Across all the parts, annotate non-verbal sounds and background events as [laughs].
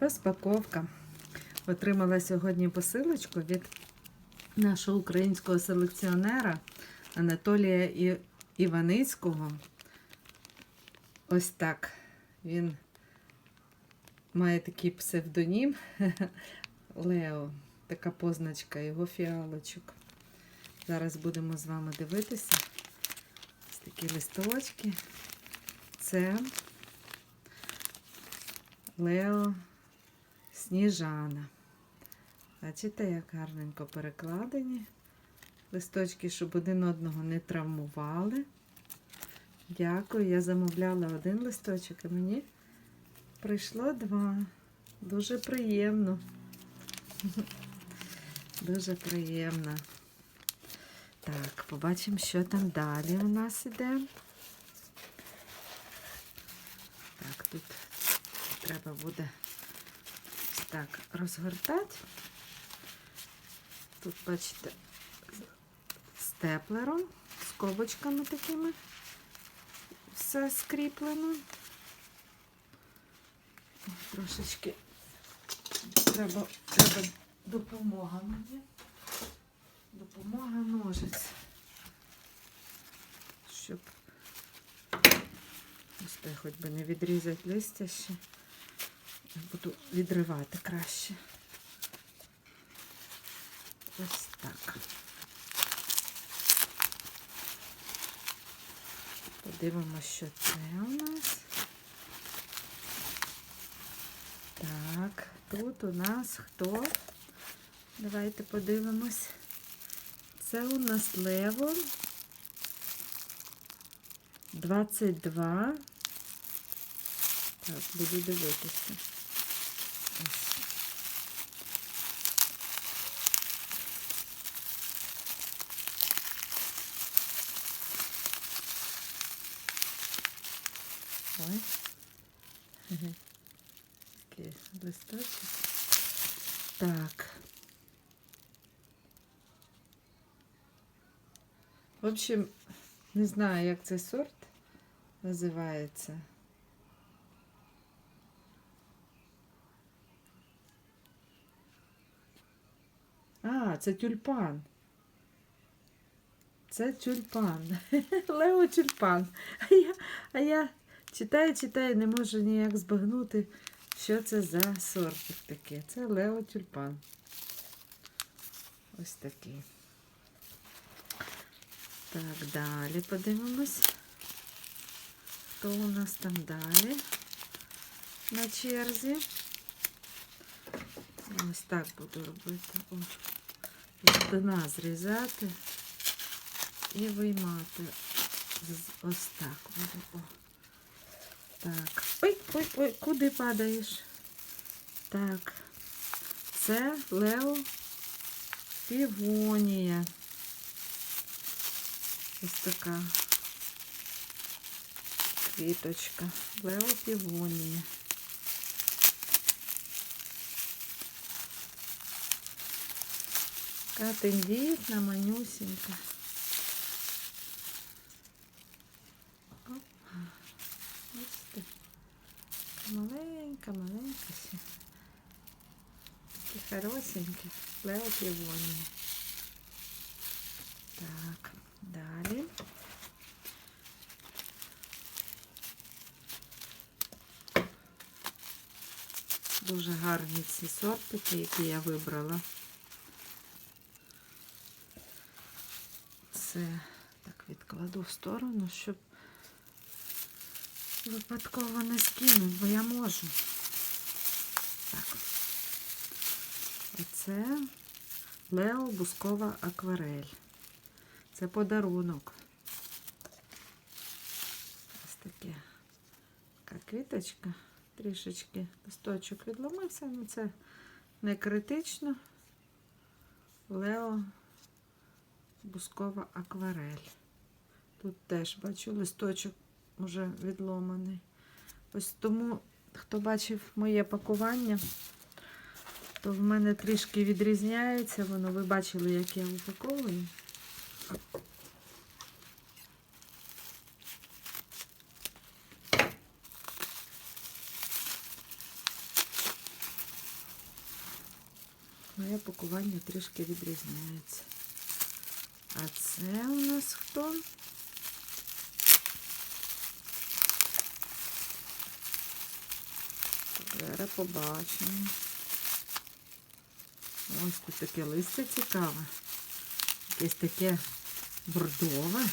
Розпаковка. Отримала сьогодні посилочку від нашого українського селекціонера Анатолія Іваницького. Ось так. Він має такий псевдонім [laughs] Лео. Така позначка його фіалочок. Зараз будемо з вами дивитися. Ось такі листочки. Це Лео Сніжана. Бачите, як гарненько перекладені. Листочки, щоб один одного не травмували. Дякую. Я замовляла один листочок, і мені прийшло два. Дуже приємно. [laughs] Дуже приємно. Так, побачимо, що там далі у нас іде. Так, тут треба буде так розгортати. Тут, бачите, степлером, з кобочками такими. Все скріплено. Трошечки треба, треба допомога мені. Допомога ножиць. Щоб ось хоч би не відрізати листя ще. Буду відривати краще. Ось так. Подивимося, що це у нас. Так, тут у нас хто? Давайте подивимось. Це у нас лево 22. Так, буду дивитися. Ось. Ой. Такий листочок. Так. В общем, не знаю, як цей сорт називається. А, це тюльпан. Це тюльпан. [laughs] Лео тюльпан. А я, а я читаю, читаю, не можу ніяк збагнути, що це за сортик таке. Це Лео тюльпан. Ось такий. Так, далі подивимось. Хто у нас там далі на черзі? Ось так буду робити. О, з зрізати і виймати. Ось так. О. Так. Ой, ой, ой, куди падаєш? Так. Це Лео Півонія. Ось така квіточка. Лео Півонія. Така тендітна, манюсенька. Опа. Ось. Маленька, маленька ще. Такі хорошенькі. Лео Півонія. Так, далі. Дуже гарні ці сортики, які я вибрала. Це так відкладу в сторону, щоб випадково не скинуть, бо я можу. Так. Оце Лео Бускова акварель. Це подарунок. Ось таке. Така квіточка. Трішечки листочок відломився, але це не критично. Лео Бускова акварель. Тут теж бачу листочок вже відломаний. Ось тому, хто бачив моє пакування, то в мене трішки відрізняється воно. Ви бачили, як я упаковую. моє пакування трішки відрізняється. А це у нас хто? Зараз побачимо. Ось тут таке листя цікаве. Якесь таке бордове.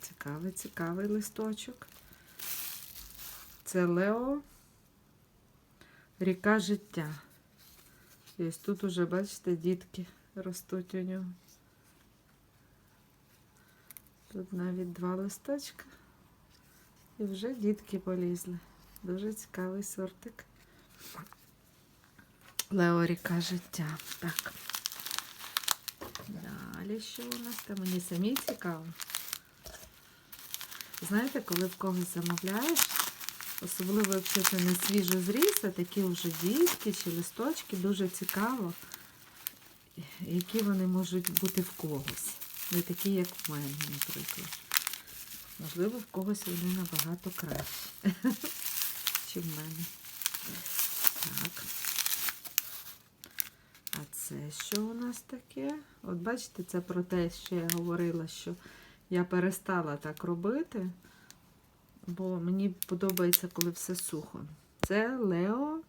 Цікавий, цікавий листочок. Це Лео. Ріка життя. Ось тут уже, бачите, дітки ростуть у нього. Тут навіть два листочка. І вже дітки полізли. Дуже цікавий сортик. Лео ріка життя. Так. Далі що у нас там? Мені самі цікаво. Знаєте, коли в когось замовляєш, особливо якщо це не свіжо зріс, а такі вже дітки чи листочки, дуже цікаво, які вони можуть бути в когось. Не такі, як в мене, наприклад. Можливо, в когось вони набагато краще, [laughs] ніж в мене. Так. А це що у нас таке? От бачите, це про те, що я говорила, що я перестала так робити, бо мені подобається, коли все сухо. Це Лео.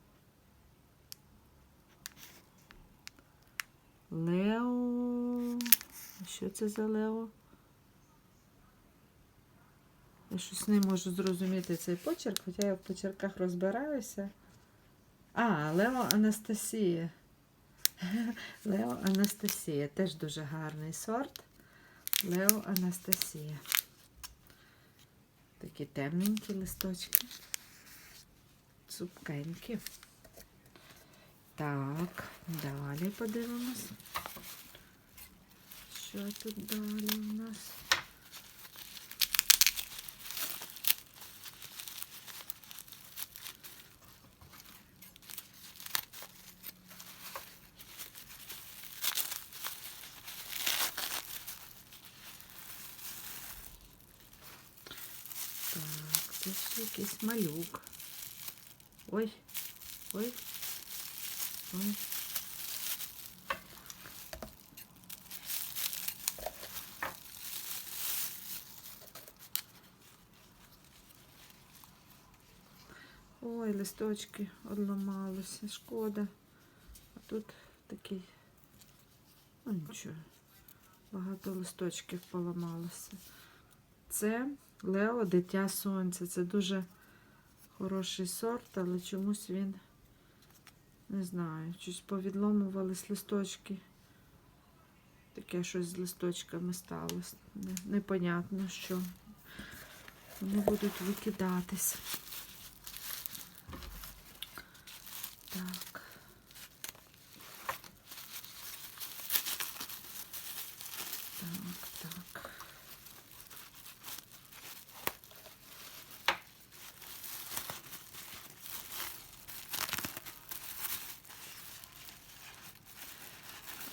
Лео. Що це за Лео? Я щось не можу зрозуміти цей почерк, хоча я в почерках розбираюся. А, Лео Анастасія. [laughs] Лео Анастасія. Теж дуже гарний сорт. Лео Анастасія. Такі темненькі листочки. Цупкенькі. Так, далі подивимось. Що тут далі у нас? Так, це ще якийсь малюк. Ой, ой, ой. Листочки одламалися, шкода. А тут такий, ну нічого, багато листочків поламалося. Це Лео Дитя Сонця. Це дуже хороший сорт, але чомусь він, не знаю, щось повідломувались листочки. Таке щось з листочками сталося. Непонятно що. Вони будуть викидатись. Так так.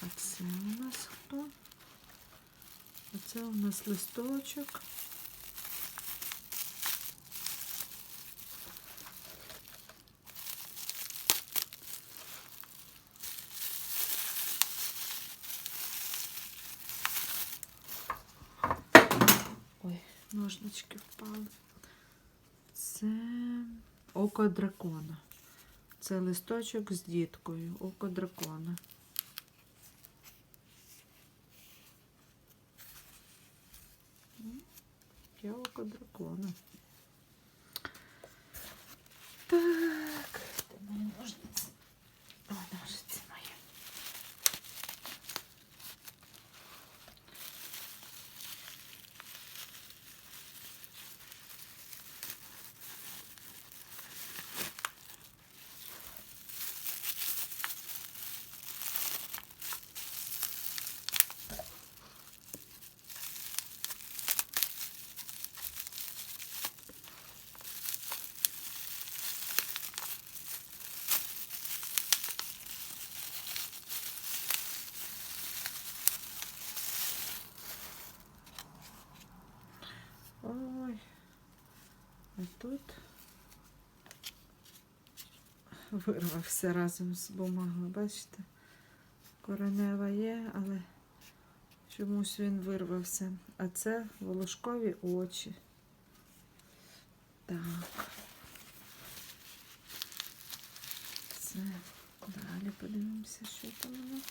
А це у нас хто? А це у нас листочок. Ой, ножнички впали. Це око дракона. Це листочок з діткою. Око дракона. Око дракона. Ой, а тут вирвався разом з бумагою, бачите? Коренева є, але чомусь він вирвався. А це волошкові очі. Так. Це. Далі подивимося, що там у нас.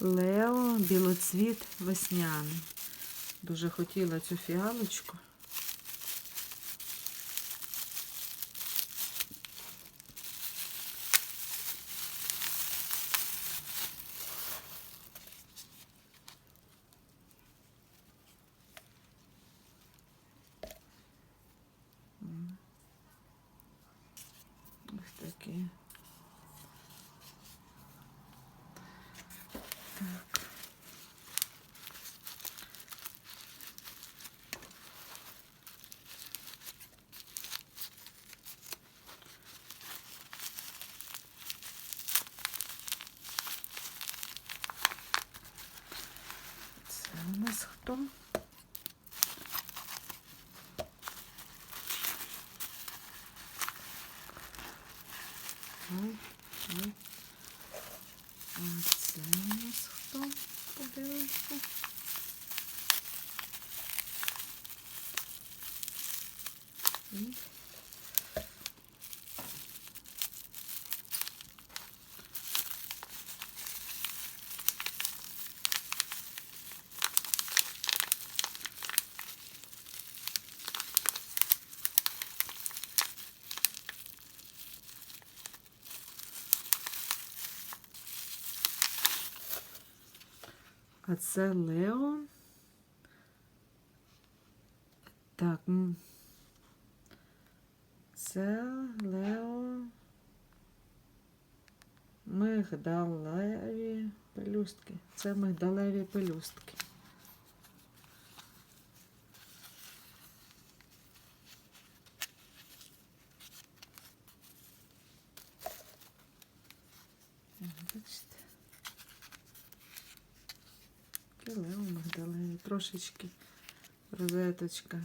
Лео білоцвіт весняний. Дуже хотіла цю фіалочку. М. Ось такі. Так. Це у нас хто? Ой, ой. А це у нас хто? Подивимося. І А це Лео. Так. Це Лео. Мигдалеві пелюстки. Це мигдалеві пелюстки. О, Бачите. Лео розеточка